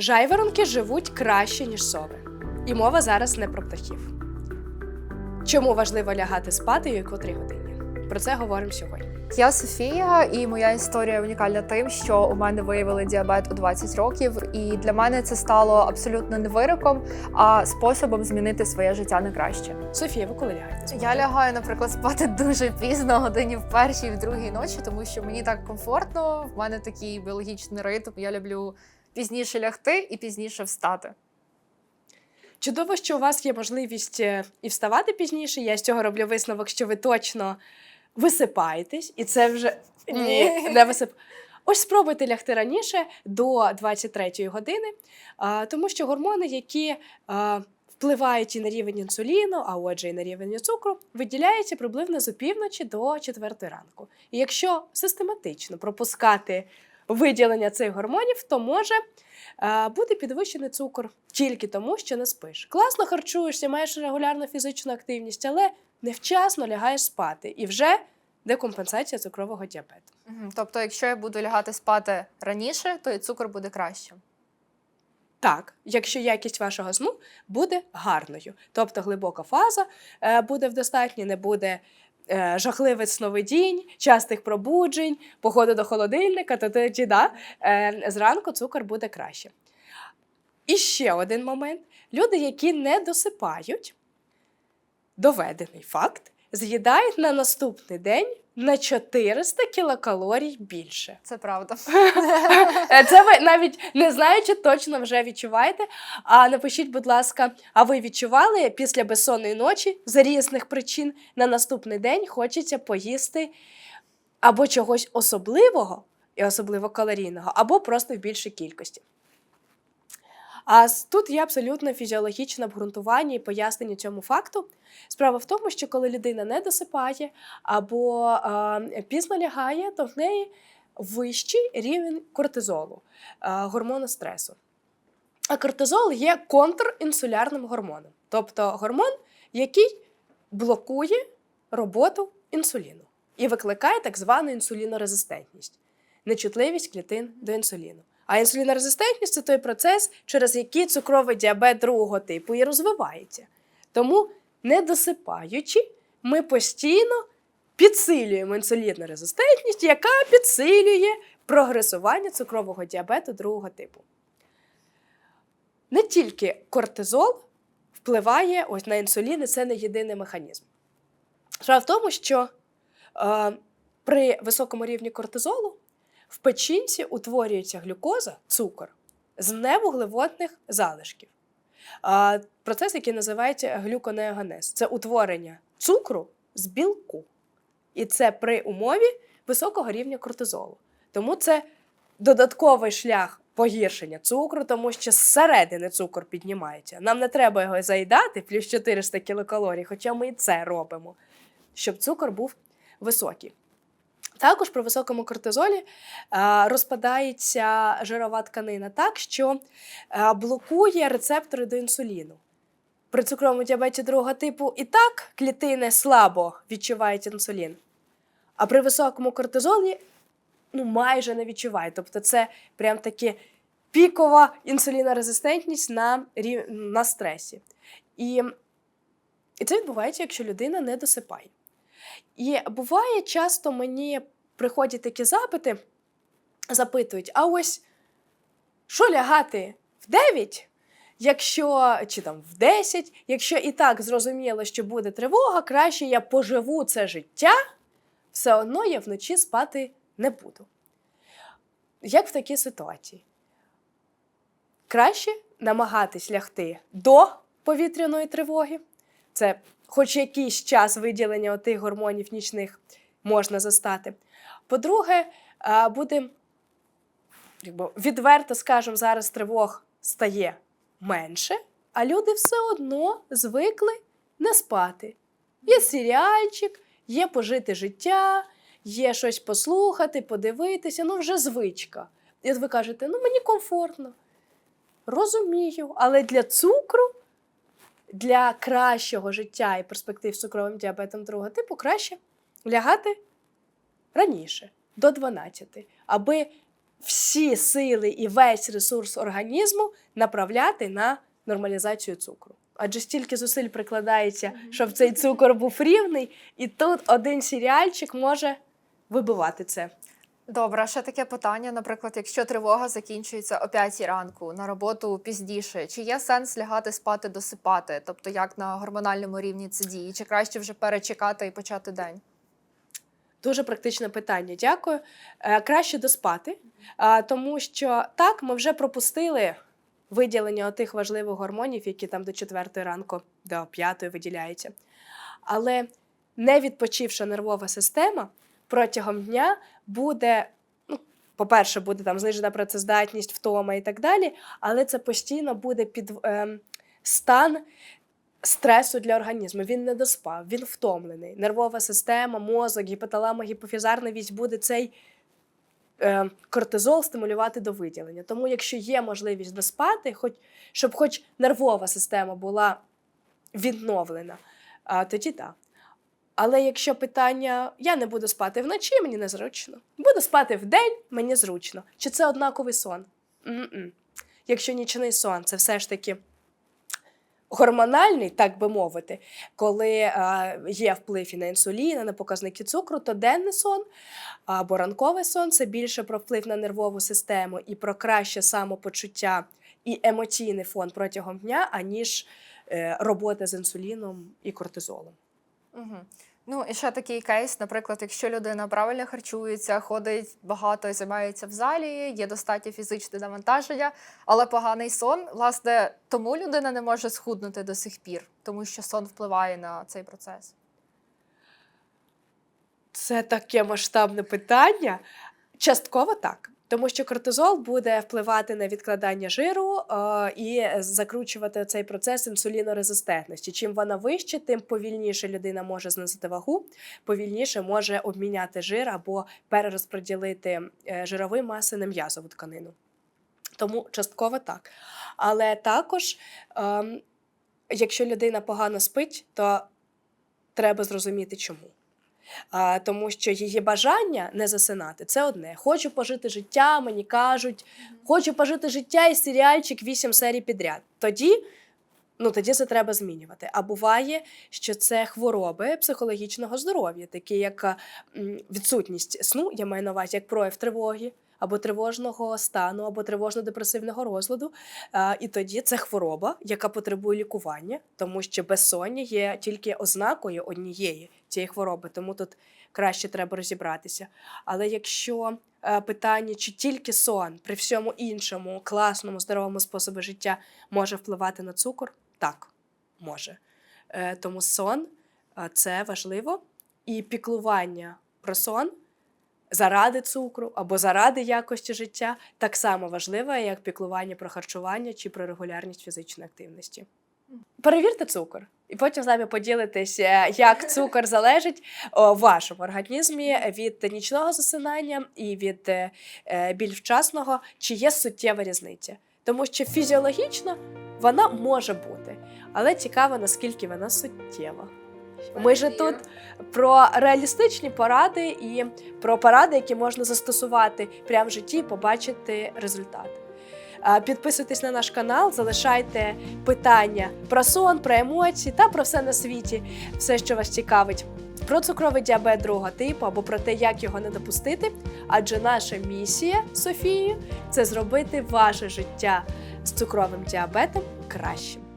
Жайворонки живуть краще, ніж сови. І мова зараз не про птахів. Чому важливо лягати спати і у котрій годині? Про це говоримо сьогодні. Я Софія, і моя історія унікальна тим, що у мене виявили діабет у 20 років, і для мене це стало абсолютно не вироком, а способом змінити своє життя на краще. Софія, ви коли лягаєте? спати? Я лягаю, наприклад, спати дуже пізно, годині в першій, в другій ночі, тому що мені так комфортно. В мене такий біологічний ритм. Я люблю пізніше лягти і пізніше встати. Чудово, що у вас є можливість е, і вставати пізніше. Я з цього роблю висновок, що ви точно висипаєтесь, і це вже ні, Ні. не висип. Ось спробуйте лягти раніше до 23-ї години, тому що гормони, які впливають і на рівень інсуліну, а отже, і на рівень цукру, виділяються приблизно з опівночі до 4 ранку. І якщо систематично пропускати виділення цих гормонів, то може е, бути підвищений цукор тільки тому, що не спиш. Класно харчуєшся, маєш регулярну фізичну активність, але невчасно лягаєш спати і вже декомпенсація цукрового діабету. Тобто, якщо я буду лягати спати раніше, то і цукор буде кращим. Так, якщо якість вашого сну буде гарною, тобто глибока фаза е, буде в достатньо, не буде е, жахливий сновидінь, частих пробуджень, походу до холодильника, то тоді да, е, зранку цукор буде краще. І ще один момент: люди, які не досипають, доведений факт, з'їдають на наступний день на 400 кілокалорій більше. Це правда. Е, Це ви навіть не знаючи, точно вже відчуваєте. А напишіть, будь ласка, а ви відчували після безсонної ночі з різних причин на наступний день хочеться поїсти або чогось особливого, і особливо калорійного, або просто в більшій кількості. А тут є абсолютно фізіологічне обґрунтування і пояснення цьому факту. Справа в тому, що коли людина не досипає або е, пізно лягає, то в неї вищий рівень кортизолу, е, гормону стресу. А кортизол є контрінсулярним гормоном, тобто гормон, який блокує роботу інсуліну і викликає так звану інсулінорезистентність, нечутливість клітин до інсуліну. А інсулінорезистентність це той процес, через який цукровий діабет другого типу і розвивається. Тому, не досипаючи, ми постійно підсилюємо інсулінорезистентність, яка підсилює прогресування цукрового діабету другого типу. Не тільки кортизол впливає ось на інсулін, і це не єдиний механізм. Справа в тому, що е, при високому рівні кортизолу в печінці утворюється глюкоза, цукор з невуглеводних залишків. Процес, який називається глюконеогенез. Це утворення цукру з білку. І це при умові високого рівня кортизолу. Тому це додатковий шлях погіршення цукру, тому що зсередини цукор піднімається. Нам не треба його заїдати, плюс 400 кілокалорій, хоча ми і це робимо, щоб цукор був високий. Також при високому кортизолі розпадається жирова тканина так, що блокує рецептори до інсуліну. При цукровому діабеті другого типу і так клітини слабо відчувають інсулін. А при високому кортизолі ну, майже не відчувають. Тобто це прям таки пікова інсулінорезистентність на, на стресі. І, і це відбувається, якщо людина не досипає. І буває, часто мені приходять такі запити, запитують: а ось що лягати в 9, якщо чи там в 10, якщо і так зрозуміло, що буде тривога, краще я поживу це життя, все одно я вночі спати не буду. Як в такій ситуації? Краще намагатись лягти до повітряної тривоги. Це хоч якийсь час виділення тих гормонів нічних можна застати. По-друге, буде відверто скажемо, зараз тривог стає менше, а люди все одно звикли не спати. Є серіальчик, є пожити життя, є щось послухати, подивитися, ну вже звичка. І от ви кажете, ну мені комфортно. Розумію, але для цукру для кращого життя і перспектив з цукровим діабетом другого типу краще лягати раніше, до 12, аби всі сили і весь ресурс організму направляти на нормалізацію цукру. Адже стільки зусиль прикладається, щоб цей цукор був рівний, і тут один серіальчик може вибивати це. Добре, ще таке питання. Наприклад, якщо тривога закінчується о 5 ранку на роботу пізніше, чи є сенс лягати спати, досипати? Тобто, як на гормональному рівні це діє? Чи краще вже перечекати і почати день? Дуже практичне питання. Дякую. Е, краще доспати, тому що так, ми вже пропустили виділення тих важливих гормонів, які там до 4 ранку, до 5 виділяються. Але не відпочивша нервова система протягом дня буде. Ну, по-перше, буде там знижена працездатність, втома і так далі, але це постійно буде під ем, стан стресу для організму. Він не доспав, він втомлений. Нервова система, мозок, гіпоталамо, гіпофізарна вісь буде цей е, кортизол стимулювати до виділення. Тому, якщо є можливість доспати, хоч, щоб хоч нервова система була відновлена, а, тоді так. Але якщо питання я не буду спати вночі, мені незручно. Буду спати вдень, мені зручно. Чи це однаковий сон? М-м. Якщо нічний сон, це все ж таки гормональний, так би мовити, коли е, є вплив і на інсулін, і на показники цукру, то денний сон або ранковий сон це більше про вплив на нервову систему і про краще самопочуття і емоційний фон протягом дня, аніж е, робота з інсуліном і кортизолом. Угу. Ну і ще такий кейс, наприклад, якщо людина правильно харчується, ходить багато, і займається в залі, є достатньо фізичне навантаження, але поганий сон, власне, тому людина не може схуднути до сих пір, тому що сон впливає на цей процес. Це таке масштабне питання. Частково так. Тому що кортизол буде впливати на відкладання жиру і закручувати цей процес інсулінорезистентності. Чим вона вища, тим повільніше людина може знизити вагу, повільніше може обміняти жир або перерозподілити е, жирові маси на м'язову тканину. Тому частково так. Але також, ем, якщо людина погано спить, то треба зрозуміти чому. А, тому що її бажання не засинати це одне. Хочу пожити життя, мені кажуть, хочу пожити життя і серіальчик 8 серій підряд. Тоді, ну, тоді це треба змінювати. А буває, що це хвороби психологічного здоров'я, такі як відсутність сну, я маю на увазі як прояв тривоги. Або тривожного стану, або тривожно-депресивного розладу. А, і тоді це хвороба, яка потребує лікування, тому що безсоння є тільки ознакою однієї цієї хвороби, тому тут краще треба розібратися. Але якщо е, питання, чи тільки сон при всьому іншому класному здоровому способі життя може впливати на цукор, так може. Е, тому сон е, це важливо, і піклування про сон. Заради цукру або заради якості життя так само важливе, як піклування про харчування чи про регулярність фізичної активності. Перевірте цукор, і потім з нами поділитесь, е, як цукор залежить в вашому організмі від нічного засинання і від більш вчасного, чи є суттєва різниця. Тому що фізіологічно вона може бути, але цікаво, наскільки вона суттєва. Ми ж тут про реалістичні поради і про поради, які можна застосувати прямо в житті, і побачити результат. Підписуйтесь на наш канал, залишайте питання про сон, про емоції та про все на світі, все, що вас цікавить. Про цукровий діабет другого типу або про те, як його не допустити. Адже наша місія Софією це зробити ваше життя з цукровим діабетом кращим.